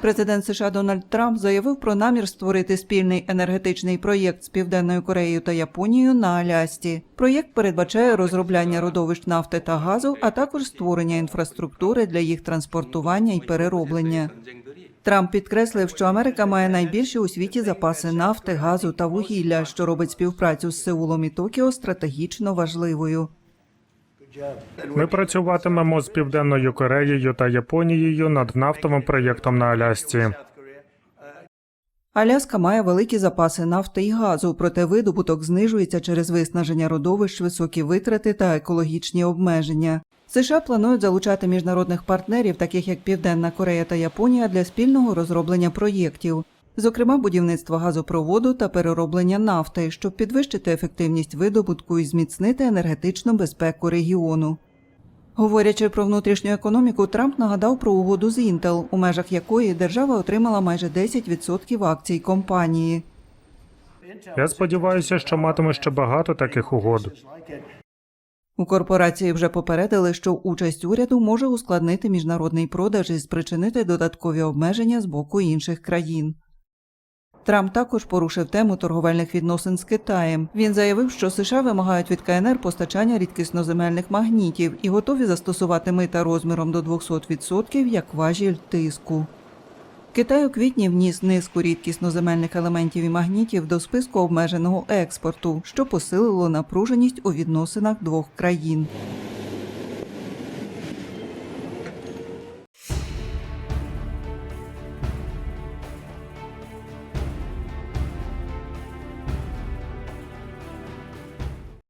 Президент США Дональд Трамп заявив про намір створити спільний енергетичний проєкт з Південною Кореєю та Японією на Алясці. Проєкт передбачає розробляння родовищ нафти та газу, а також створення інфраструктури для їх транспортування і перероблення. Трамп підкреслив, що Америка має найбільші у світі запаси нафти, газу та вугілля, що робить співпрацю з Сеулом і Токіо стратегічно важливою. Ми працюватимемо з Південною Кореєю та Японією над нафтовим проєктом на Алясці. Аляска має великі запаси нафти і газу, проте видобуток знижується через виснаження родовищ, високі витрати та екологічні обмеження. США планують залучати міжнародних партнерів, таких як Південна Корея та Японія, для спільного розроблення проєктів, зокрема будівництва газопроводу та перероблення нафти, щоб підвищити ефективність видобутку і зміцнити енергетичну безпеку регіону. Говорячи про внутрішню економіку, Трамп нагадав про угоду з Intel, у межах якої держава отримала майже 10% акцій компанії. Я сподіваюся, що матиме ще багато таких угод. У корпорації вже попередили, що участь уряду може ускладнити міжнародний продаж і спричинити додаткові обмеження з боку інших країн. Трамп також порушив тему торговельних відносин з Китаєм. Він заявив, що США вимагають від КНР постачання рідкісноземельних магнітів і готові застосувати мита розміром до 200% як важіль тиску. Китай у квітні вніс низку рідкісноземельних елементів і магнітів до списку обмеженого експорту, що посилило напруженість у відносинах двох країн.